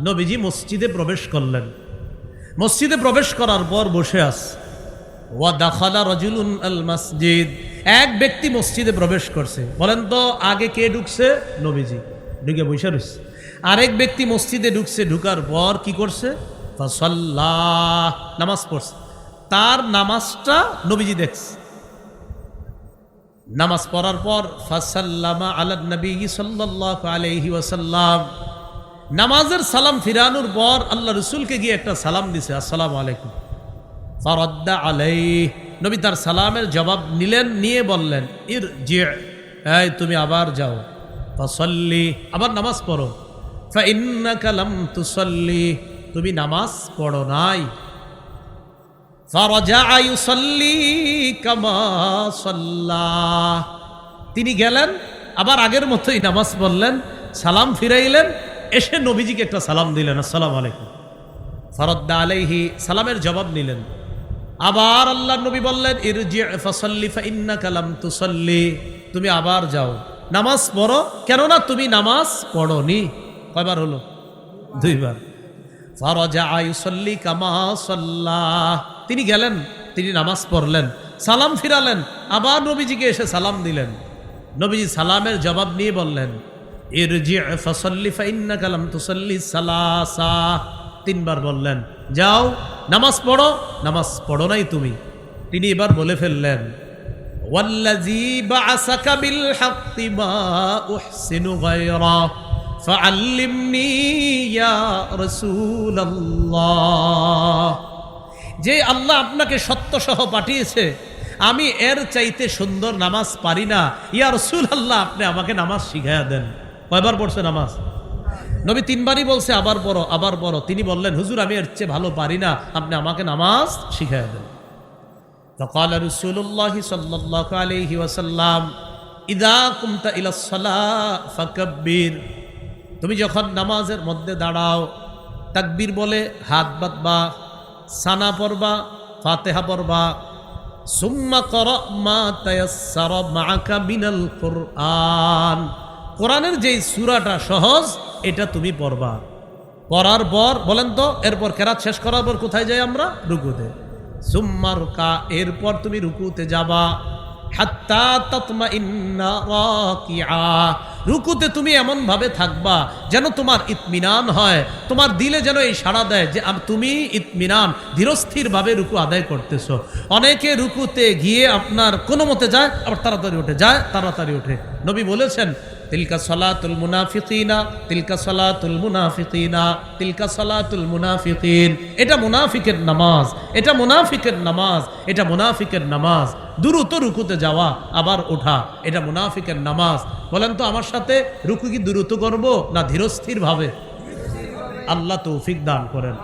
নবীজি মসজিদে প্রবেশ করলেন। মসজিদে প্রবেশ করার পর বসে আস ওয়া দাখালা রজুলুন আল মসজিদ। এক ব্যক্তি মসজিদে প্রবেশ করছে। বলেন তো, আগে কে ঢুকছে? নবীজি। ঢুকে বসে রয়েছে। আরেক ব্যক্তি মসজিদে ঢুকছে। ঢুকার পর কি করছে? ফাসাল্লাহ নামাজ পড়ছে। তার নামাজটা নবীজি দেখছে। নামাজ পড়ার পর ফাসাল্লামা আলাদ নবী সাল্লাল্লাহু আলাইহি ওয়াসাল্লাম নামাজের সালাম ফিরানোর পর আল্লাহ রসুলকে গিয়ে একটা সালাম দিছে, আসসালাম আলাইকুম। ফরদ্দা আলাই নবী তার সালামের জবাব নিলেন, নিয়ে বললেন ইর জি এই, তুমি আবার যাও। ফসল্লি। আবার নামাজ পড়ো। ফলাম কালাম তুসল্লি। তুমি নামাজ পড়ো নাই। তিনি গেলেন, আবার আগের মতোই নামাজ পড়লেন, সালাম ফিরাইলেন এসে নবীজিকে একটা সালাম দিলেন, আসসালাম আলাইকুম। ফরদ্দা আলাইহি সালামের জবাব নিলেন। আবার আল্লাহ নবী বললেন ইরজি ফসল্লি ফাইন্নাকা লাম তুসল্লি। তুমি আবার যাও। নামাজ পড়ো? কেননা তুমি নামাজ পড়নি। কয়বার হলো? দুইবার। ফারাজা আয়ুসল্লি কামা সাল্লাহ তিনি গেলেন, তিনি নামাজ পড়লেন, সালাম ফিরালেন, আবার নবীজিকে এসে সালাম দিলেন। নবীজি সালামের জবাব নিয়ে বললেন তিনবার বললেন, যাও, নামাজ পড়ো। নামাজ পড়ো নাই তুমি। তিনি এবার বলে ফেললেন যে আল্লাহ আপনাকে সত্য সহ পাঠিয়েছে, আমি এর চাইতে সুন্দর নামাজ পারি না। ইয়া রসুল আল্লাহ আপনি আমাকে নামাজ শিখাইয়া দেন। কয়বার পড়ছে নামাজ নবী তিনবারই বলছে আবার পড়ো আবার পড়ো তিনি বললেন হুজুর আমি এর চেয়ে ভালো পারি না আপনি আমাকে নামাজ শিখাইয়া দেন فقال رسول الله صلى الله عليه وسلم إذا قمت إلى الصلاة فكبر তুমি যখন নামাজের মধ্যে দাঁড়াও তাকবীর বলে হাত বাঁধবা সানা পড়বা ফাতেহা পড়বা সুম্মা কর মা তায়াসসার মাআকা মিনাল কুরআন কোরআনের যেই সূরাটা সহজ, এটা তুমি পড়বা। পড়ার পর, বলেন তো, এরপর কেরাত শেষ করার পর কোথায় যাই আমরা? রুকুতে। সুম্মার কা এরপর তুমি রুকুতে যাবা। রুকুতে তুমি এমন ভাবে থাকবা যেন তোমার ইতমিনান হয়। তোমার দিলে যেন এই সাড়া দেয় যে তুমি ইতমিনান ধীরস্থির ভাবে রুকু আদায় করতেছো। অনেকে রুকুতে গিয়ে আপনার কোনো মতে যায়, আবার তাড়াতাড়ি উঠে যায়, তাড়াতাড়ি ওঠে নবী বলেছেন তিলকা সলাতুল মুনাফিকিনা, তিলকা সলাতুল মুনাফিকিনা, তিলকা সলাতুল মুনাফিকিন। এটা মুনাফিকের নামাজ, এটা মুনাফিকের নামাজ, এটা মুনাফিকের নামাজ। দ্রুত রুকুতে যাওয়া, আবার ওঠা, এটা মুনাফিকের নামাজ। বলেন তো, আমার সাথে রুকু কি দ্রুত করব না ধীরস্থির ভাবে? আল্লাহ তৌফিক দান করেন।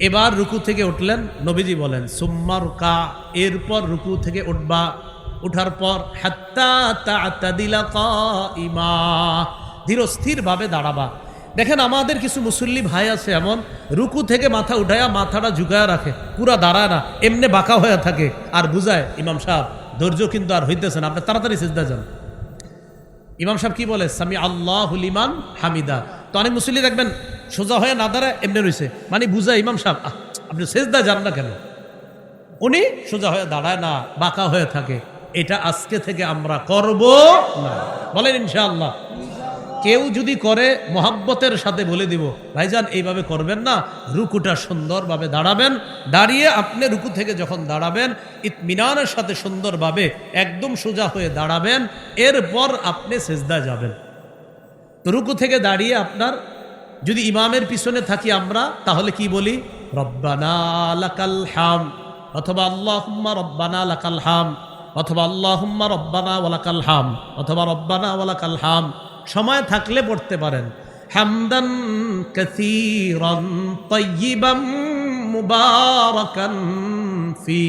এবার রুকু থেকে উঠলেন নবীজি বলেন, সুম্মার কা, এরপর রুকু থেকে উঠবা। উঠার পর, হাত্তা তা'তাদিলা কাইমা। ধীরস্থির ভাবে দাঁড়াবা। দেখেন, আমাদের কিছু মুসল্লি ভাই আছে এমন, রুকু থেকে মাথা উঠায়া মাথাটা ঝুঁকায়া রাখে। পুরা দাঁড়ায় না, এমনি বাঁকা হয়ে থাকে। আর বুঝায়, ইমাম সাহেব, ধৈর্য কিন্তু আর হইতেছে না, আপনি তাড়াতাড়ি সিজদা যান। ইমাম সাহেব কি বলে? সামি আল্লাহ ইমান হামিদা। তো অনেক মুসল্লি দেখবেন, সোজা হয়ে না দাঁড়ায়, এমনি রয়েছে মানে বুঝায়, ইমাম সাহেব আপনি সেজদা যান না কেন? উনি সোজা হয়ে দাঁড়ায় না, বাঁকা হয়ে থাকে। এটা আজকে থেকে আমরা করব না। বলেন ইনশাআল্লাহ। কেউ যদি করে, মোহাব্বতের সাথে বলে দিব, ভাইজান, এইভাবে করবেন না। রুকুটা সুন্দরভাবে দাঁড়াবেন। দাঁড়িয়ে আপনি রুকু থেকে যখন দাঁড়াবেন, ইতমিনানের সাথে সুন্দরভাবে একদম সোজা হয়ে দাঁড়াবেন। এরপর আপনি সেজদা যাবেন। রুকু থেকে দাঁড়িয়ে আপনার, যদি ইমামের পিছনে থাকি আমরা, তাহলে কি বলি? রব্বানা লাকাল হাম অথবা আল্লাহুম্মা রব্বানা লাকাল হাম অথবা আল্লাহুম্মা রব্বানা ওয়ালাকাল হাম, অথবা রব্বানা ওয়ালাকাল হাম, সময় থাকলে পড়তে পারেন। হামদান কাসীরান তাইয়িবাম মুবারাকান ফি।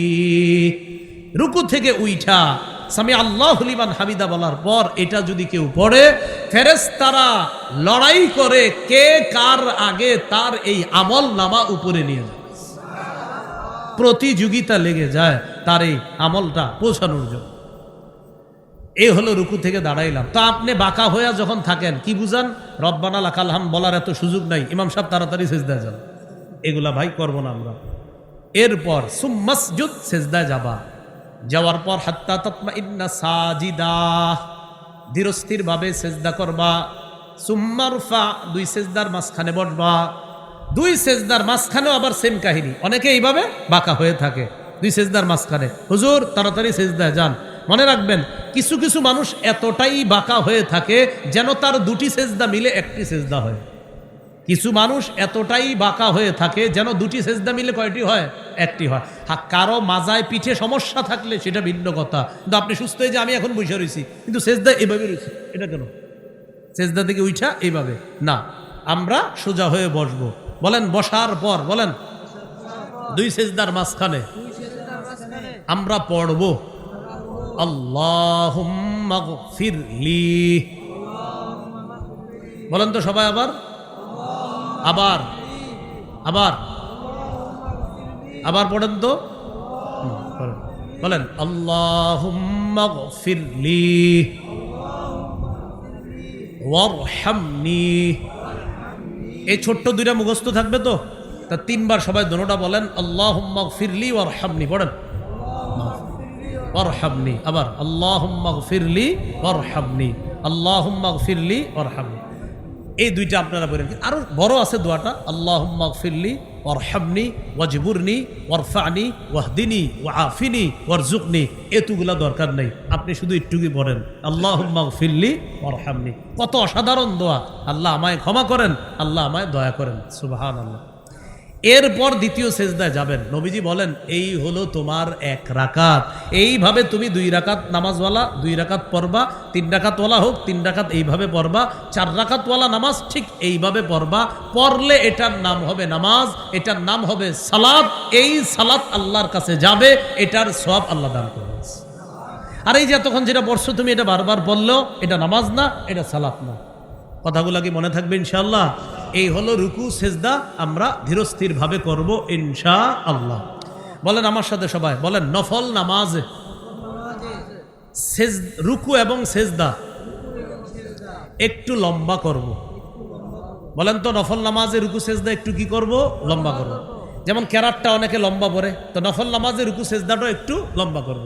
রুকু থেকে উইঠা, সামি আল্লাহ লিমান হামিদা বলার পর এটা যদি কেউ পড়ে, ফেরেশতারা লড়াই করে কে কার আগে তার এই আমল নামা উপরে নিয়ে যায়। প্রতিযোগিতা লেগে যায় তার এই আমলটা পৌঁছানোর জন্য। এই হলো রুকু থেকে দাঁড়াইলাম। তা আপনি বাঁকা হইয়া যখন থাকেন, কি বুঝান? রব্বানা লাকালহাম বলার এত সুযোগ নাই। ইমাম সাহেব তাড়াতাড়ি সেজদায় যান। এগুলা ভাই করব না আমরা। এরপর সুম্মাসজুদ সেজদায় যাবা। যাওয়ার পর, হাত্তা তৎমা ইন্না সাজিদা। ধীরস্থির ভাবে সেজদা করবা। সুম্মারফা দুই সেজদার মাঝখানে বসবা। দুই সেজদার মাঝখানেও আবার সেম কাহিনী। অনেকে এইভাবে বাঁকা হয়ে থাকে, দুই সেজদার মাঝখানে। হুজুর, তাড়াতাড়ি সেজদায় যান। মনে রাখবেন, কিছু কিছু মানুষ এতটাই বাঁকা হয়ে থাকে যেন তার দুটি সেজদা মিলে একটি সেজদা হয়। কিছু মানুষ এতটাই বাঁকা হয়ে থাকে যেন দুটি সেজদা মিলে কয়টি হয়? একটি হয়। হ্যাঁ কারও মাজায় পিঠে সমস্যা থাকলে সেটা ভিন্ন কথা। কিন্তু আপনি সুস্থ হয়ে যে আমি এখন বসে রয়েছি কিন্তু সেজদা এভাবে রয়েছি, এটা কেন? সেজদা থেকে উঠা এইভাবে। না, আমরা সোজা হয়ে বসবো। বলেন, বসার পর, বলেন, দুই সেজদার মাঝখানে আমরা পড়ব আল্লাহ বলেন তো সবাই আবার আবার আবার আবার পড়েন তো। বলেন আল্লাহ ফিরলি ওয়ারহামনি। এই ছোট্ট দুইটা মুখস্থ থাকবে তো? তা তিনবার সবাই দোনোটা বলেন আল্লাহ ফিরলি ওর হামনি পড়েন। ওয়ারহামনি। আবার আল্লাহ ফিরলি ওয়ারহামনি। আল্লাহ ফিরলি ওয়ারহামনি। এই দুইটা আপনারা বলেন আরও বড় আছে দোয়াটা আল্লাহ ফিরলি ওয়ারহামনি, ওয়াজিবুরনি, ওয়ারফানি, ওয়াহদিনী ওয়াফিনি ওয়ারজুকনি এতুগুলা দরকার নেই। আপনি শুধু একটুকুই বলেন আল্লাহ ফিল্লি ওয়ারহামনি। কত অসাধারণ দোয়া। আল্লাহ আমায় ক্ষমা করেন, আল্লাহ আমায় দয়া করেন। সুবাহান আল্লাহ এরপর দ্বিতীয় সেজদায় যাবেন। নবীজি বলেন, এই হলো তোমার এক রাকাত। এইভাবে তুমি দুই রাকাত নামাজওয়ালা, দুই রাকাত পড়বা, তিন রাকাতওয়ালা হোক, তিন রাকাত এইভাবে পড়বা, চার রাকাতওয়ালা নামাজ ঠিক এইভাবে পড়বা। পড়লে এটার নাম হবে নামাজ, এটার নাম হবে সালাত। এই সালাত আল্লাহর কাছে যাবে, এটার সব আল্লাহ দান করবে। আর এই যে এতক্ষণ যেটা পড়ছো, তুমি এটা বারবার বলল এটা নামাজ না, এটা সালাত না। কথাগুলো কি মনে থাকবে ইনশাআল্লাহ এই হলো রুকু, সেজদা, আমরা ধীরস্থির ভাবে করব ইনশা আল্লাহ বলেন আমার সাথে সবাই, বলেন, নফল নামাজ রুকু এবং সেজদা একটু লম্বা করব। বলেন তো, নফল নামাজে রুকু, সেজদা একটু কি করব লম্বা করব। যেমন ক্যারাটটা অনেকে লম্বা পড়ে, তো নফল নামাজে রুকু সেজদাটাও একটু লম্বা করব।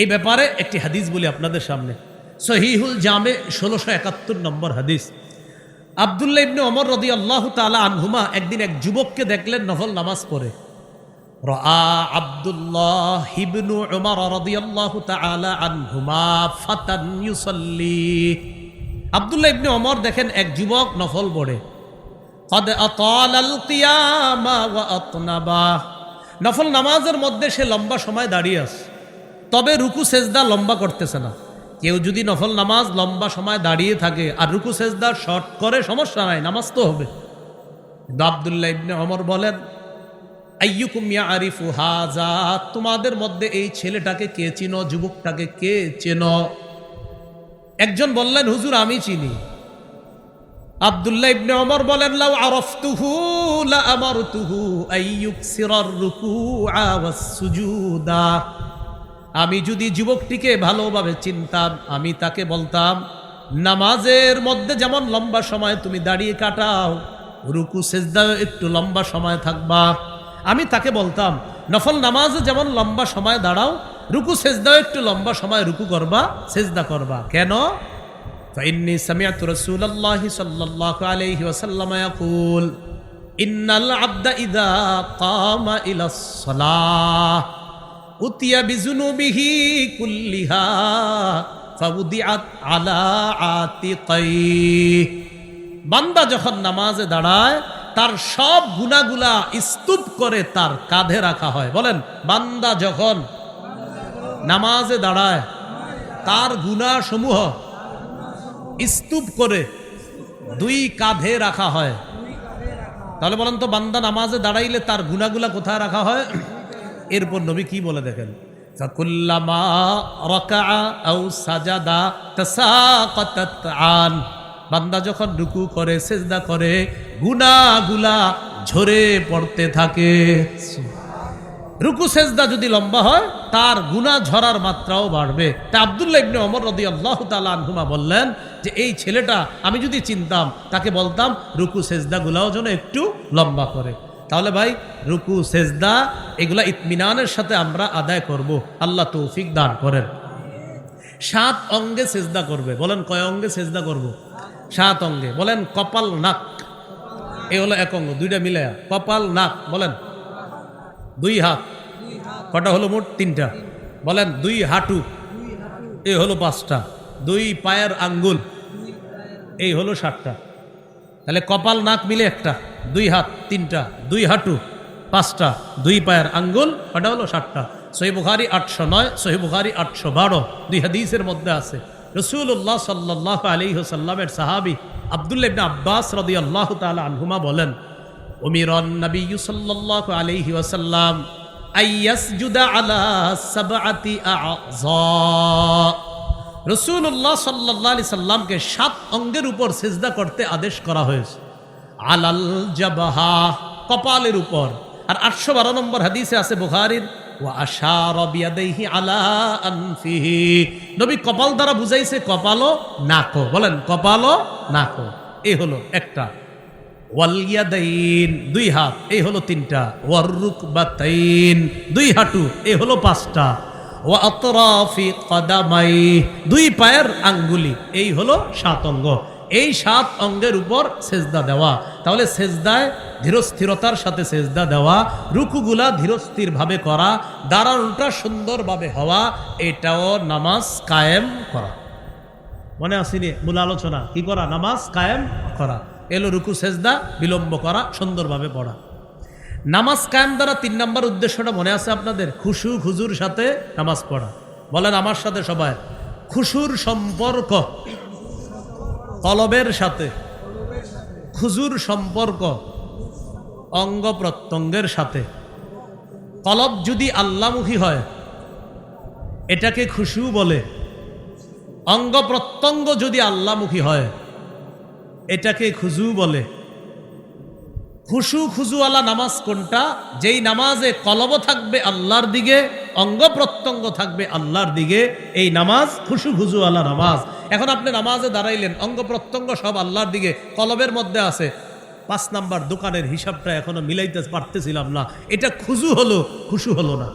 এই ব্যাপারে একটি হাদিস বলি আপনাদের সামনে সহিহুল জামে ষোলোশো একাত্তর নম্বর হাদিস আবদুল্লা ইবনে অমর রদি আল্লাহ তালা আনহুমা একদিন এক যুবককে দেখলেন নফল নামাজ পড়ে। হিবনু রদি দেখেন এক যুবক নফল পড়ে। নফল নামাজের মধ্যে সে লম্বা সময় দাঁড়িয়ে আছে। তবে রুকু, সেজদা লম্বা করতেছে না। কেউ যদি নফল নামাজ লম্বা সময় দাঁড়িয়ে থাকে আর রুকু, সেজদা, শর্ট করে, সমস্যা নাই, নামাজ তো হবে। কিন্তু আবদুল্লাহ ইবনে ওমর বলেন, আইয়ুকুম ইয়ারিফু হাজা তোমাদের মধ্যে এই ছেলেটাকে কে চিনো, যুবকটাকে কে চেনো? একজন বললেন, হুজুর, আমি চিনি। আব্দুল্লাহ ইবনে ওমর বলেন, লাউ আরফতুহু লা আমারতুহু আইয়ুকসিরার রুকুআ ওয়াস সুজুদা। আমি যদি যুবকটিকে ভালোভাবে চিনতাম আমি তাকে বলতাম নামাজের মধ্যে যেমন লম্বা সময় তুমি দাঁড়িয়ে কাটাও রুকু সেজদা একটু লম্বা সময় থাকবা আমি তাকে বলতাম নফল নামাজে যেমন লম্বা সময় দাঁড়াও রুকু সেজদাও একটু লম্বা সময় রুকু করবা সেজদা করবা কেন فإني سمعت رسول الله صلى الله عليه وسلم يقول إن العبد إذا قام إلى الصلاة উতিয়া বিজুনু বিহি কুল্লিহা ফাউদিআত আলা আতিকাই বান্দা যখন নামাজে দাঁড়ায়, তার সব গুণাগুলা স্তূপ করে তার কাঁধে রাখা হয়। বলেন, বান্দা যখন নামাজে দাঁড়ায়, তার গুণা সমূহ স্তূপ করে দুই কাঁধে রাখা হয়। তাহলে বলেন তো, বান্দা নামাজে দাঁড়াইলে তার গুণাগুলা কোথায় রাখা হয়? এরপর নবী কি বলে দেখেন? ফাকুল্লামা রাকাআ আও সাজাদা তাসাকাতাত আন। বান্দা যখন রুকু করে, সেজদা করে, গুনাহগুলা ঝরে পড়তে থাকে। রুকু, সেজদা যদি লম্বা হয়, তার গুণা ঝরার মাত্রাও বাড়বে। তা আবদুল্লাহ ইবনে অমর রদি আল্লাহ আনহুমা বললেন যে, এই ছেলেটা আমি যদি চিনতাম, তাকে বলতাম রুকু সেজদা গুলাও যেন একটু লম্বা করে। তাহলে ভাই, রুকু, সেজদা, এগুলা ইতমিনানের সাথে আমরা আদায় করব। আল্লাহ তৌফিক দান করেন। সাত অঙ্গে সেজদা করবে। বলেন কয় অঙ্গে সেজদা করব? সাত অঙ্গে। বলেন কপাল, নাক। এ হলো এক অঙ্গ, দুইটা মিলে কপাল, নাক, বলেন। দুই হাত। কটা হলো মোট? তিনটা। বলেন দুই হাঁটু। এ হলো পাঁচটা। দুই পায়ের আঙ্গুল। এই হলো সাতটা। তাহলে কপাল, নাক মিলে একটা, দুই হাত, তিনটা, দুই হাঁটু, পাঁচটা, দুই পায়ের আঙ্গুল কটা হলো সাতটা সহি বুখারি আটশো নয় সহি বুখারি আটশো বারো। দুই হাদিসের মধ্যে আছে রসুল্লাহ সাল্লাহ আলী সাল্লামের সাহাবি আবদুল্লাহ ইবনে আব্বাস রদি আল্লাহ তালা আনহুমা বলেন, উমিরন নবী সাল্লাল্লাহু আলাইহি ওয়াসাল্লাম আইয়াসজুদা আলা সাবআতি আযা। রাসূলুল্লাহ সাল্লাল্লাহু আলাইহি সাল্লামকে সাত অঙ্গের উপর সেজদা করতে আদেশ করা হয়েছে। আলাল জাবাহা, কপালের উপর। আর আটশো বারো নম্বর হাদিসে আছে বুখারীর, ওয়া আশারা বিয়াদাইহি আলা আনফিহি। নবী কপাল দ্বারা বুঝাইছে, কপালও নাকো বলেন, কপালও নাকো এই হলো একটা। ওয়ালিয়াদাইন দুই হাত। এই হলো তিনটা। ওয়াররুক বাতাইন দুই হাঁটু। এই হলো পাঁচটা। কদামাই, দুই পায়ের আঙ্গুলি, এই হলো সাত অঙ্গ। এই সাত অঙ্গের উপর সেজদা দেওয়া। তাহলে সেজদায় ধীরস্থিরতার সাথে সেজদা দেওয়া, রুকুগুলা ধীরস্থিরভাবে করা, দাঁড়ানোটা সুন্দরভাবে হওয়া, এটাও নামাজ কায়েম করা। মনে আসেনি মূল আলোচনা? কি করা? নামাজ কায়েম করা। এলো রুকু, সেজদা, বিলম্ব করা, সুন্দরভাবে পড়া। নামাজ কায়েম দ্বারা তিন নম্বর উদ্দেশ্যটা মনে আছে আপনাদের? খুশু, খুজুর সাথে নামাজ পড়া। বলেন আমার সাথে সবাই। খুশুর সম্পর্ক কলবের সাথে। খুজুর সম্পর্ক অঙ্গ প্রত্যঙ্গের সাথে। কলব যদি আল্লামুখী হয়, এটাকে খুশু বলে। অঙ্গ প্রত্যঙ্গ যদি আল্লামুখী হয়, এটাকে খুজু বলে। খুশু খুজুওয়ালা নামাজ কোনটা? যেই নামাজে কলব থাকবে আল্লাহর দিকে, অঙ্গ প্রত্যঙ্গ থাকবে আল্লাহর দিকে, এই নামাজ খুশু খুজুওয়ালা নামাজ। এখন আপনি নামাজে দাঁড়াইলেন, অঙ্গ প্রত্যঙ্গ সব আল্লাহর দিকে, কলবের মধ্যে আছে। পাঁচ নাম্বার দোকানের হিসাবটা এখনও মিলাইতে পারতেছিলাম না। এটা খুজু হলো, খুশু হলো না।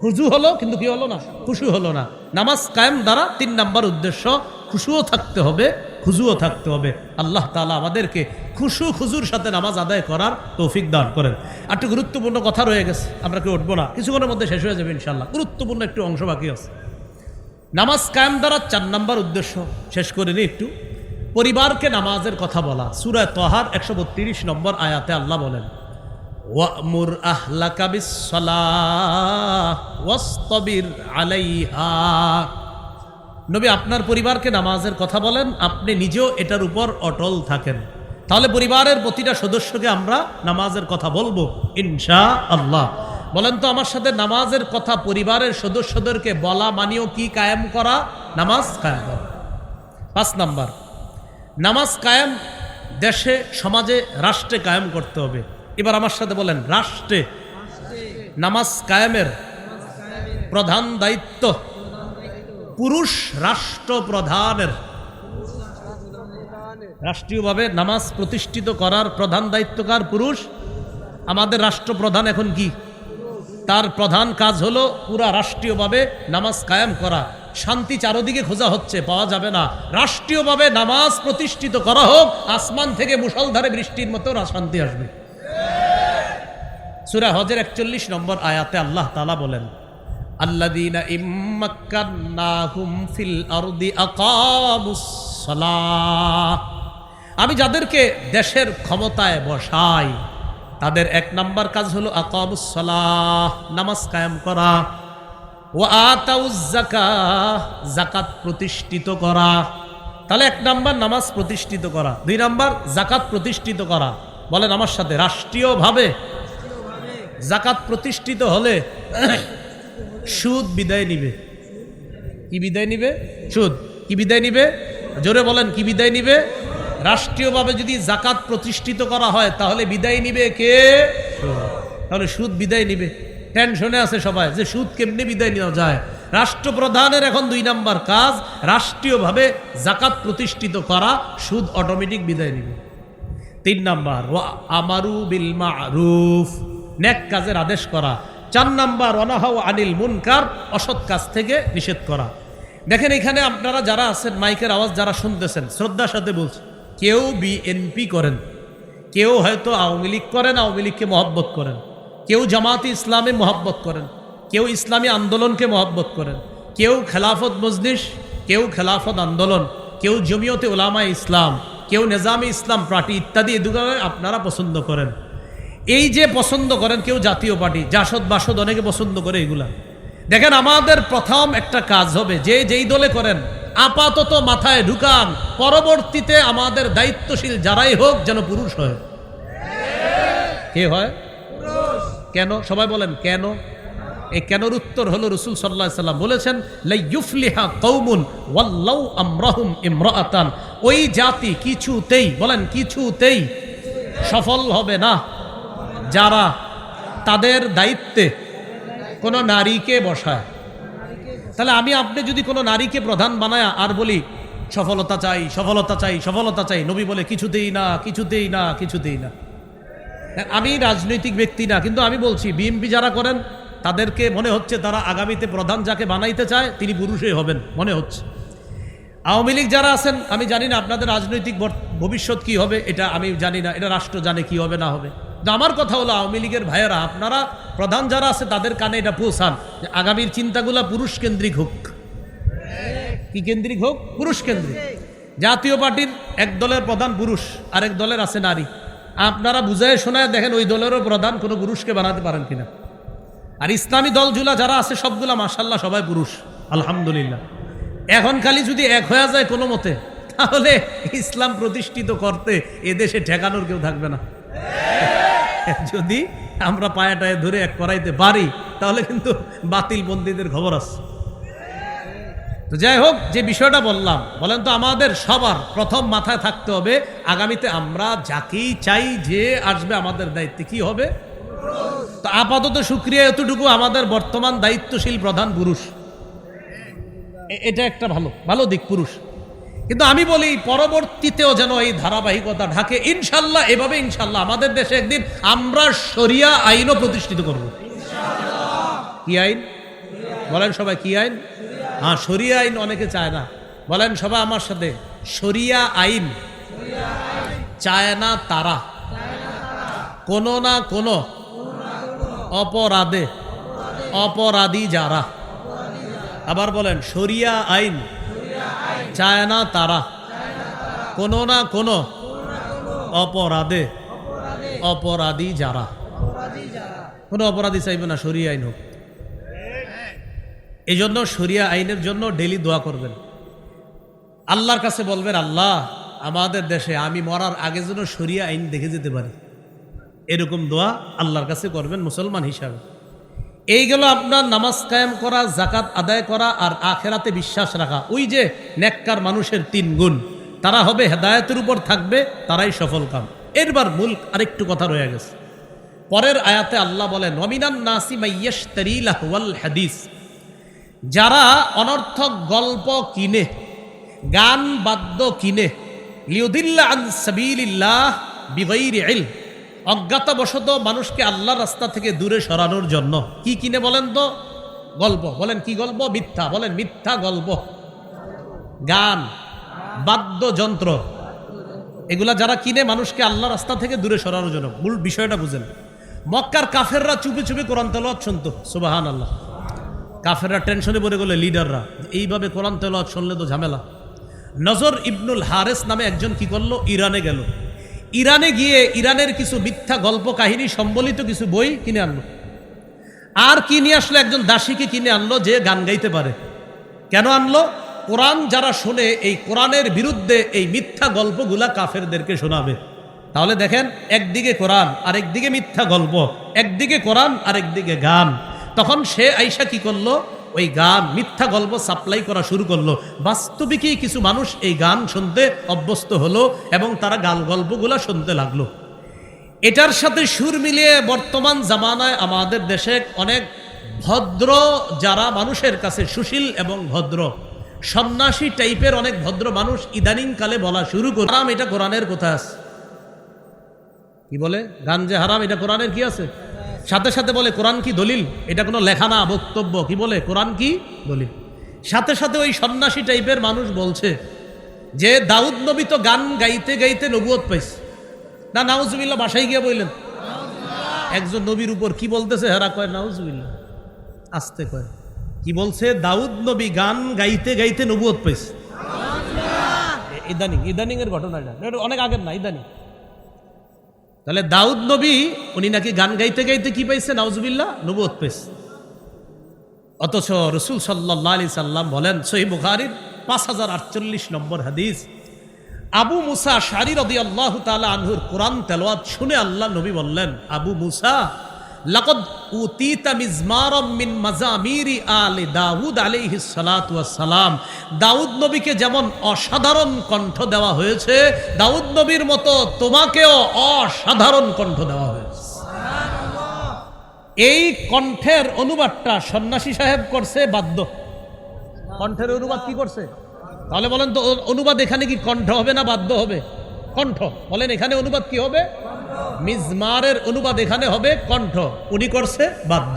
খুশু হলো, কিন্তু কি হলো না? খুশু হলো না। নামাজ কায়েম দ্বারা তিন নাম্বার উদ্দেশ্য, খুশুও থাকতে হবে খুজুও থাকতে হবে। আল্লাহ তালা আমাদেরকে খুশু খুজুর সাথে নামাজ আদায় করার তৌফিক দান করেন। একটু গুরুত্বপূর্ণ কথা রয়ে গেছে, আমরা কেউ উঠবো না? কিছুক্ষণের মধ্যে শেষ হয়ে যাবে ইনশাল্লাহ গুরুত্বপূর্ণ একটু অংশ বাকি আছে। নামাজ কায়েম দ্বারা চার নাম্বার উদ্দেশ্য। শেষ করে নিই একটু। পরিবারকে নামাজের কথা বলা। সুরায় তহার একশো বত্রিশ নম্বর আয়াতে আল্লাহ বলেন, ওয়ামুর আহলাকা বিসসালাহ ওয়াসতাবির আলাইহা। নবী আপনার পরিবারকে নামাজের কথা বলেন, আপনি নিজেও এটার উপর অটল থাকেন। তাহলে পরিবারের প্রতিটা সদস্যকে আমরা নামাজের কথা বলব ইনশা আল্লাহ বলেন তো, আমার সাথে নামাজের কথা পরিবারের সদস্যদেরকে বলা মানিও কি কায়েম করা? নামাজ কায়েম করা। পাঁচ নাম্বার, নামাজ কায়েম দেশে, সমাজে, রাষ্ট্রে কায়েম করতে হবে। এবার আমার সাথে বলেন, রাষ্ট্রে নামাজ কায়েমের প্রধান দায়িত্ব। পুরুষ রাষ্ট্রপ্রধানের রাষ্ট্রীয়ভাবে নামাজ প্রতিষ্ঠিত করার প্রধান দায়িত্বকার পুরুষ। আমাদের রাষ্ট্রপ্রধান এখন কি? তার প্রধান কাজ হলো পুরা রাষ্ট্রীয়ভাবে নামাজ কায়েম করা। শান্তি চারদিকে খোঁজা হচ্ছে, পাওয়া যাবে না। রাষ্ট্রীয়ভাবে নামাজ প্রতিষ্ঠিত করা হোক, আসমান থেকে মুসলধারে বৃষ্টির মতো শান্তি আসবে। সুরা হজের একচল্লিশ নম্বর আয়াতে আল্লাহ তালা বলেন আল্লাদিনা ইম্মাক্কান্নাহুম ফিল আরদি আকামুস আমি যাদেরকে দেশের ক্ষমতায় বসাই, তাদের এক নাম্বার কাজ হলো নামাজ কায়েম করা। ও আতাউজ জাকাত প্রতিষ্ঠিত করা। তাহলে এক নাম্বার নামাজ প্রতিষ্ঠিত করা, দুই নাম্বার জাকাত প্রতিষ্ঠিত করা। বলেন আমার সাথে, রাষ্ট্রীয়ভাবে জাকাত প্রতিষ্ঠিত হলে সুদ বিদায় নিবে। কি বিদায় নিবে? সুদ। কি বিদায় নিবে? জোরে বলেন, কি বিদায় নিবে? রাষ্ট্রীয়ভাবে যদি জাকাত প্রতিষ্ঠিত করা হয়, তাহলে বিদায় নিবে কে? তাহলে সুদ বিদায় নিবে। টেনশনে আছে সবাই যে সুদ কেমনি বিদায় নেওয়া যায়? রাষ্ট্রপ্রধানের এখন দুই নাম্বার কাজ, রাষ্ট্রীয়ভাবে জাকাত প্রতিষ্ঠিত করা, সুদ অটোমেটিক বিদায় নিবে। তিন নাম্বার আমারু বিল মারুফ। নেক কাজের আদেশ করা। চার নাম্বার অনাহাও আনিল মুনকার, অসৎ কাজ থেকে নিষেধ করা। দেখেন এখানে আপনারা যারা আছেন, মাইকের আওয়াজ যারা শুনতেছেন, শ্রদ্ধার সাথে বলছি, কেউ বিএনপি করেন। কেউ হয়তো আওয়ামী লীগ করেন, আওয়ামী লীগকে মহব্বত করেন। কেউ জামাতি ইসলামে মহব্বত করেন। কেউ ইসলামী আন্দোলনকে মহব্বত করেন। কেউ খেলাফত মজলিস, কেউ খেলাফত আন্দোলন, কেউ জমিয়তে ওলামা ইসলাম, কেউ নেজামে ইসলাম পার্টি ইত্যাদি এগুলো আপনারা পছন্দ করেন। এই যে পছন্দ করেন কেউ জাতীয় পার্টি, জাসদ বাসদ অনেকে পছন্দ করে এগুলা। দেখেন আমাদের প্রথম একটা কাজ হবে, যে যেই দলে করেন, আপাতত মাথায় ঢুকান, পরবর্তীতে আমাদের দায়িত্বশীল যারাই হোক যেন পুরুষ হয়। কে হয়? কেন? সবাই বলেন, কেন? এই কেনর উত্তর হলো রসুল সাল্লাহ সাল্লাম বলেছেন, লাইয়ুফলিহা কৌমুন ওয়াল্লাউ আমরাহুম ইমরাতান। ওই জাতি কিছুতেই, বলেন কিছুতেই সফল হবে না। যারা তাদের দায়িত্বে কোনো নারীকে বসায়। তাহলে আমি আপনি যদি কোনো নারীকে প্রধান বানায় আর বলি, সফলতা চাই সফলতা চাই সফলতা চাই, নবী বলে কিছুতেই না কিছুতেই না কিছুতেই না। আমি রাজনৈতিক ব্যক্তি না, কিন্তু আমি বলছি বিএমপি যারা করেন, তাদেরকে মনে হচ্ছে তারা আগামীতে প্রধান যাকে বানাইতে চায়, তিনি পুরুষই হবেন, মনে হচ্ছে। আওয়ামী লীগ যারা আছেন, আমি জানি না আপনাদের রাজনৈতিক ভবিষ্যৎ কি হবে, এটা আমি জানি না, এটা রাষ্ট্র জানে কি হবে, না হবে। আমার কথা হলো আওয়ামী লীগের ভাইয়েরা, আপনারা প্রধান যারা আছে তাদের কানে এটা পৌঁছান যে আগামীর চিন্তাগুলা পুরুষ কেন্দ্রিক হোক। কি কেন্দ্রিক হোক? পুরুষ কেন্দ্রিক। জাতীয় পার্টির এক দলের প্রধান পুরুষ, আরেক দলের আছে নারী। আপনারা বুঝায় শোনায় দেখেন ওই দলেরও প্রধান কোনো পুরুষকে বানাতে পারেন কিনা। আর ইসলামী দলজুলা যারা আছে সবগুলা মাসাল্লাহ সবাই পুরুষ, আলহামদুলিল্লাহ। এখন খালি যদি এক হয়ে যায় কোনো মতে, তাহলে ইসলাম প্রতিষ্ঠিত করতে এদেশে ঠেকানোর কেউ থাকবে না। যদি আমরা পায়াটায় ধরে এক করাইতে পারি, তাহলে কিন্তু বাতিল বন্দীদের খবর আছে। তো যাই হোক, যে বিষয়টা বললাম, বলেন তো আমাদের সবার প্রথম মাথায় থাকতে হবে, আগামীতে আমরা যাকেই চাই যে আসবে আমাদের দায়িত্বে কি হবে। তো আপাতত সুক্রিয়া এতটুকু আমাদের বর্তমান দায়িত্বশীল প্রধান পুরুষ। এটা একটা ভালো ভালো দিক পুরুষ। কিন্তু আমি বলি, পরবর্তীতেও যেন এই ধারাবাহিকতা ঢাকে, ইনশাল্লাহ, এভাবে ইনশাল্লাহ আমাদের দেশে একদিন আমরা শরিয়া আইনও প্রতিষ্ঠিত করব। কি আইন? বলেন সবাই, কি আইন? হ্যাঁ শরিয়া আইন অনেকে চায় না। বলেন সবাই আমার সাথে, শরিয়া আইন চায় না তারা। কোনো না কোনো অপরাধে, অপরাধী যারা। আবার বলেন, শরিয়া আইন চায় না তারা। কোনো না কোনো অপরাধে অপরাধী যারা। কোনো অপরাধী চাইবে না শরিয়া আইন হোক। এই জন্য শরিয়া আইনের জন্য ডেলি দোয়া করবেন। আল্লাহর কাছে বলবেন, আল্লাহ, আমাদের দেশে আমি মরার আগে যেন শরিয়া আইন দেখে যেতে পারি। এরকম দোয়া আল্লাহর কাছে করবেন মুসলমান হিসাবে। এই গেল আপনার নামাজ কায়েম করা জাকাত আদায় করা আর আখেরাতে বিশ্বাস রাখা। ওই যে নেককার মানুষের তিন গুণ। তারা হবে হেদায়তের উপর থাকবে, তারাই সফল কাম। এরবার মূল আরেকটু কথা রয়ে গেছে। পরের আয়াতে আল্লাহ বলেন নমিনান নাসিমাইয়াশতারি লাহওয়াল হাদিস। যারা অনর্থক গল্প কিনে, গান বাদ্য কিনে, লিউদিল্লা আন ইলম। অজ্ঞাতবশত মানুষকে আল্লাহর রাস্তা থেকে দূরে সরানোর জন্য। কি কিনে বলেন তো? গল্প। বলেন কি গল্প? মিথ্যা। বলেন মিথ্যা গল্প। গান, বাদ্যযন্ত্র। এগুলা যারা কিনে মানুষকে আল্লাহ রাস্তা থেকে দূরে সরানোর জন্য। মূল বিষয়টা বুঝেন। মক্কার কাফেররা চুপি চুপি কোরআন তেলাওয়াত শুনতো। সুবাহান আল্লাহ কাফেররা টেনশনে পড়ে গেলে লিডাররা। এইভাবে কোরআন তেলাওয়াত শুনলে তো ঝামেলা। নজর ইবনুল হারেস নামে একজন কি করল? ইরানে গেল। ইরানে গিয়ে ইরানের কিছু মিথ্যা গল্প কাহিনী সম্বলিত কিছু বই কিনে আনলো। আর কি নিয়ে আসলো একজন দাসীকে কিনে আনলো যে গান গাইতে পারে। কেন আনলো? কোরআন যারা শোনে, এই কোরআনের বিরুদ্ধে এই মিথ্যা গল্পগুলা কাফেরদেরকে শোনাবে। তাহলে দেখেন, একদিকে কোরআন, আরেকদিকে মিথ্যা গল্প, একদিকে কোরআন, আরেকদিকে গান। তখন সে আইসা কি করল? ওই গান মিথ্যা গল্প সাপ্লাই করা শুরু করল। বাস্তবিকই কিছু মানুষ এই গান শুনতে অভ্যস্ত হলো এবং তারা গান গল্পগুলা শুনতে লাগল। এটার সাথে সুর মিলিয়ে বর্তমান জামানায় আমাদের দেশে অনেক ভদ্র যারা মানুষের কাছে সুশীল এবং ভদ্র, সন্ন্যাসী টাইপের অনেক ভদ্র মানুষ ইদানিং কালে বলা শুরু করে হারাম, এটা কোরআনের কথা আছে। কি বলে? গান যে হারাম, এটা কোরআনের কি আছে? সাথে সাথে বলে, কোরআন কি দলিল? এটা কোনো লেখা না, বক্তব্য। কি বলে? কোরআন কি দলিল? সাথে সাথে ওই সন্ন্যাসী টাইপের মানুষ বলছে যে, দাউদ নবী তো গান গাইতে গাইতে নবুয়ত পাইছে। না, নাউজুবিল্লাহ, বাসায় গিয়ে বললেন, একজন নবীর উপর কি বলতেছে? হেরা কয়, নাউজুবিল্লাহ, আসতে কয়, কি বলছে? দাউদ নবী গান গাইতে গাইতে নবুয়ত পাইছে। ইদানিং ইদানিং এর ঘটনা এটা অনেক আগের না, ইদানিং। তাহলে দাউদ নবী, উনি নাকি গান গাইতে গাইতে কি পাইছে? নাউজুবিল্লাহ নবুত পেয়েছে অথচ রসুল সাল্লাহ আলি সাল্লাম বলেন সহি বুখারির পাঁচ হাজার আটচল্লিশ নম্বর হাদিস, আবু মুসা শারির অদি আল্লাহ তালা আনহুর কোরআন তেলোয়াত শুনে আল্লাহ নবী বললেন, আবু মুসা লাকদ উতিতা মিজমারম মিন মাজামিরি আলি দাউদ সালাম দাউদ নবীকে যেমন অসাধারণ কণ্ঠ দেওয়া হয়েছে দাউদ নবীর মতো তোমাকেও অসাধারণ কণ্ঠ দেওয়া হয়েছে। এই কণ্ঠের অনুবাদটা সন্ন্যাসী সাহেব করছে বাদ্য কণ্ঠের অনুবাদ কি করছে? তাহলে বলেন তো অনুবাদ এখানে কি কণ্ঠ হবে না বাদ্য হবে? কণ্ঠ। বলেন, এখানে অনুবাদ কি হবে? মিজমারের অনুবাদ এখানে হবে কণ্ঠ। উনি করছে বাদ্য।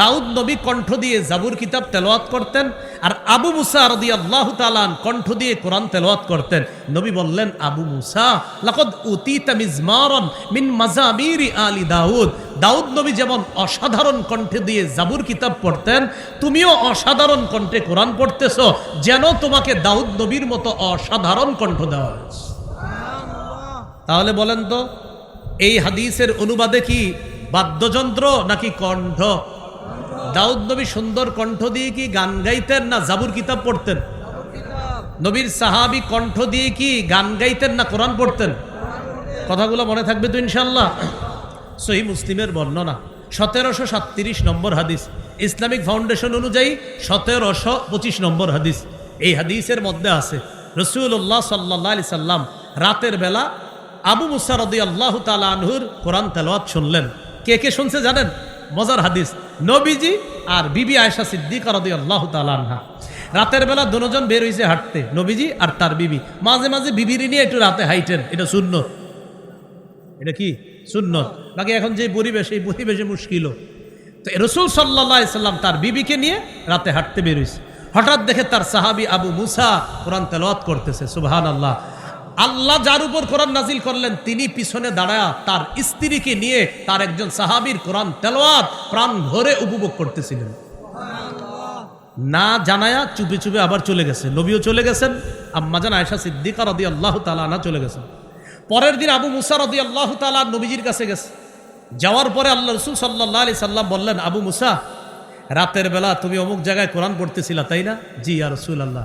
দাউদ নবী কণ্ঠ দিয়ে জাবুর কিতাব তেলাওয়াত করতেন আর আবু মুসা রদি আল্লাহ তালান কণ্ঠ দিয়ে কোরআন তেলাওয়াত করতেন। নবী বললেন, আবু মুসা, লাকদ উতিতা মিজমারন মিন মাজামিরি আলী দাউদ। দাউদ নবী যেমন অসাধারণ কণ্ঠে দিয়ে জাবুর কিতাব পড়তেন, তুমিও অসাধারণ কণ্ঠে কোরআন পড়তেছ, যেন তোমাকে দাউদ নবীর মতো অসাধারণ কণ্ঠ দেওয়া হয়েছে। তাহলে বলেন তো, এই হাদিসের অনুবাদে কি বাদ্যযন্ত্র নাকি কণ্ঠ? দাউদ নবী সুন্দর কণ্ঠ দিয়ে কি গান গাইতেন না জাবুর কিতাব পড়তেন? নবীর সাহাবি কণ্ঠ দিয়ে কি গান গাইতেন না কোরআন পড়তেন? কথাগুলো মনে থাকবে তো ইনশাল্লাহ সহি মুসলিমের বর্ণনা। সতেরোশো সাতত্রিশ নম্বর হাদিস। ইসলামিক ফাউন্ডেশন অনুযায়ী সতেরোশো পঁচিশ নম্বর হাদিস। এই হাদিসের মধ্যে আছে রসুল্লাহ সাল্লাহ আলি সাল্লাম রাতের বেলা আবু মুসারদি আল্লাহ কোরআন তেলাওয়াত শুনলেন। কে কে শুনছে জানেন? মজার হাদিস। নবীজি আর বিবি আয়সা সিদ্দিকা রদি আল্লাহ তালা রাতের বেলা দুজন বের হয়েছে হাঁটতে, নবীজি আর তার বিবি। মাঝে মাঝে বিবির নিয়ে একটু রাতে হাইটেন, এটা শূন্য এটা কি? শূন্য বাকি এখন যে পরিবেশ, এই পরিবেশে মুশকিল তো রসুল সাল্লাহ সাল্লাম তার বিবিকে নিয়ে রাতে হাঁটতে বেরোইছে হঠাৎ দেখে তার সাহাবি আবু মুসা কোরআন তেলাওয়াত করতেছে সুবহান আল্লাহ আল্লাহ যার উপর কোরআন নাজিল করলেন, তিনি পিছনে দাঁড়ায় তার স্ত্রীকে নিয়ে তার একজন সাহাবীর কোরআন তেলাওয়াত প্রাণ ভরে উপভোগ করতেছিলেন। না জানায়া চুপে চুপে আবার চলে গেছে। নবীও চলে গেছেন আম্মাজান আয়সা সিদ্দিকা রদি আল্লাহ তালা চলে গেছেন। পরের দিন আবু মুসা রদি আল্লাহ তালা নবীজির কাছে গেছে। যাওয়ার পরে আল্লাহ রসুল সাল্লাহ আলি সাল্লাম বললেন, আবু মুসা, রাতের বেলা তুমি অমুক জায়গায় কোরআন পড়তেছিলা, তাই না? জি আর রসুল আল্লাহ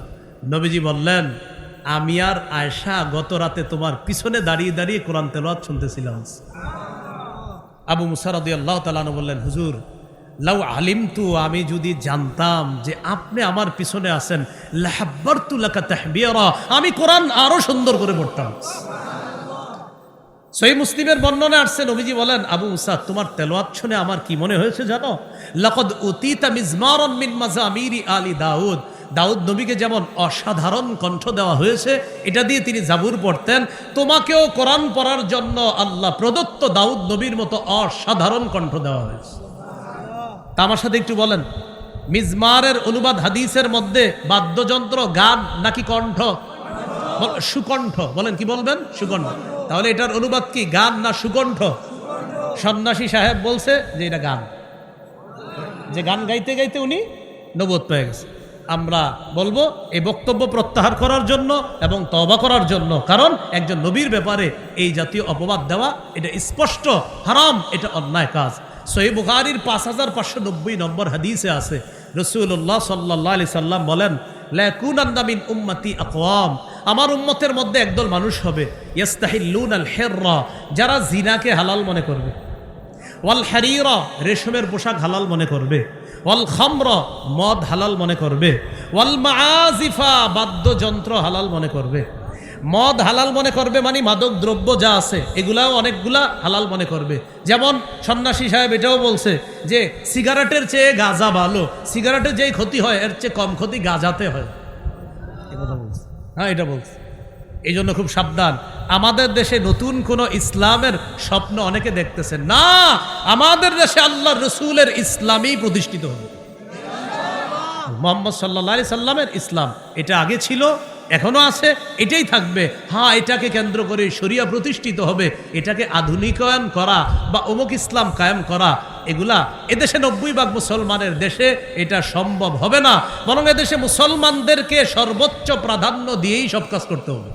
নবীজি বললেন আমি আর আয়সা গত রাতে তোমার পিছনে দাঁড়িয়ে দাঁড়িয়ে কোরআন তেলাওয়াত শুনতেছিলাম। আবু মুসারদি আল্লাহ তালানো বললেন, হুজুর, লাউ আলিম তু আমি যদি জানতাম যে আপনি আমার পিছনে আছেন আমি কোরআন আরও সুন্দর করে পড়তাম। সেই মুসলিমের বর্ণনা আসছে, নবীজি বলেন, আবু মুসা, তোমার তেলোয়াত শুনে আমার কি মনে হয়েছে জানো? লাকদ উতিতা মিজমারন মিন মাজামিরি আলী দাউদ দাউদ নবীকে যেমন অসাধারণ কণ্ঠ দেওয়া হয়েছে, এটা দিয়ে তিনি জাবুর পড়তেন, তোমাকেও কোরআন পড়ার জন্য আল্লাহ প্রদত্ত দাউদ নবীর মতো অসাধারণ কণ্ঠ দেওয়া হয়েছে। তা আমার সাথে একটু বলেন, মিজমারের অনুবাদ হাদিসের মধ্যে বাদ্যযন্ত্র, গান নাকি কণ্ঠ? সুকণ্ঠ। বলেন, কি বলবেন? সুকণ্ঠ। তাহলে এটার অনুবাদ কি, গান না সুকণ্ঠ? সন্ন্যাসী সাহেব বলছে যে এটা গান। যে গান গাইতে গাইতে উনি নবোধ পেয়ে গেছে। আমরা বলব এই বক্তব্য প্রত্যাহার করার জন্য এবং তবা করার জন্য। কারণ একজন নবীর ব্যাপারে এই জাতীয় অপবাদ দেওয়া, এটা স্পষ্ট, হারাম, এটা অন্যায় কাজ। সহি বুখারির পাঁচ হাজার পাঁচশো নব্বই নম্বর হাদিসে আছে রসুল্লাহ সাল্লাহ আলি সাল্লাম বলেন লাকুনান্দামিন উম্মতি আকওয়াম। আমার উম্মতের মধ্যে একদল মানুষ হবে, ইয়াস্তাহিল্লুন আল হেররা যারা জিনাকে হালাল মনে করবে। ওয়াল হারিরা রেশমের পোশাক হালাল মনে করবে। ওয়াল খামর, মদ হালাল মনে করবে। ওয়াল মাআজিফা বাদ্যযন্ত্র হালাল মনে করবে। মদ হালাল মনে করবে মানে মাদক দ্রব্য যা আছে, এগুলাও অনেকগুলা হালাল মনে করবে। যেমন সন্ন্যাসী সাহেব এটাও বলছে যে, সিগারেটের চেয়ে গাঁজা ভালো। সিগারেটের যেই ক্ষতি হয়, এর চেয়ে কম ক্ষতি গাঁজাতে হয়। কথা বলছে। হ্যাঁ এটা বলছে। এই জন্য খুব সাবধান। আমাদের দেশে নতুন কোন ইসলামের স্বপ্ন অনেকে দেখতেছেন। না, আমাদের দেশে আল্লাহ রসুলের ইসলামই প্রতিষ্ঠিত হবে মোহাম্মদ সাল্লা সাল্লামের ইসলাম এটা আগে ছিল এখনও আছে, এটাই থাকবে। হ্যাঁ এটাকে কেন্দ্র করে শরিয়া প্রতিষ্ঠিত হবে, এটাকে আধুনিকায়ন করা বা অমুক ইসলাম কায়েম করা, এগুলা এদেশে নব্বই ভাগ মুসলমানের দেশে এটা সম্ভব হবে না, বরং এদেশে মুসলমানদেরকে সর্বোচ্চ প্রাধান্য দিয়েই সব কাজ করতে হবে।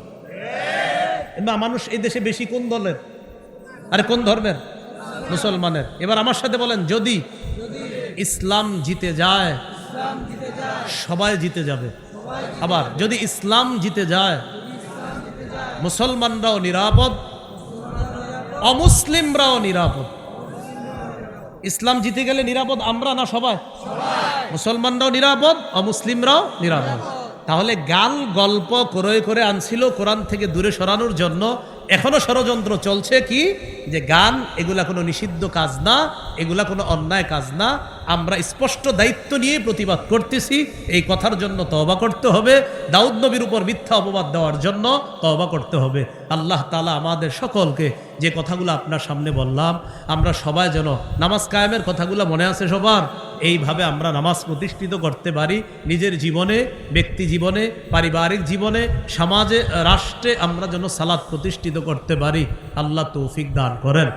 বা মানুষ এই দেশে বেশি কোন দলের? আরে কোন ধর্মের? মুসলমানের। এবার আমার সাথে বলেন, যদি ইসলাম জিতে যায়, সবাই জিতে যাবে। আবার, যদি ইসলাম জিতে যায়, মুসলমানরাও নিরাপদ, অমুসলিমরাও নিরাপদ। ইসলাম জিতে গেলে নিরাপদ আমরা না সবাই? মুসলমানরাও নিরাপদ, অমুসলিমরাও নিরাপদ। তাহলে গাল গল্প ক্রয় করে আনছিল কোরআন থেকে দূরে সরানোর জন্য। এখনও ষড়যন্ত্র চলছে কি? যে গান, এগুলা কোনো নিষিদ্ধ কাজ না, এগুলা কোনো অন্যায় কাজ না। আমরা স্পষ্ট দায়িত্ব নিয়ে প্রতিবাদ করতেছি। এই কথার জন্য তওবা করতে হবে। দাউদ নবীর উপর মিথ্যা অপবাদ দেওয়ার জন্য তওবা করতে হবে। আল্লাহ তালা আমাদের সকলকে যে কথাগুলো আপনার সামনে বললাম, আমরা সবাই যেন নামাজ কায়েমের কথাগুলো মনে আছে সবার, এইভাবে আমরা নামাজ প্রতিষ্ঠিত করতে পারি। নিজের জীবনে, ব্যক্তি জীবনে, পারিবারিক জীবনে, সমাজে, রাষ্ট্রে আমরা যেন সালাদ প্রতিষ্ঠিত করতে পারি। আল্লাহ তৌফিক দান করেন।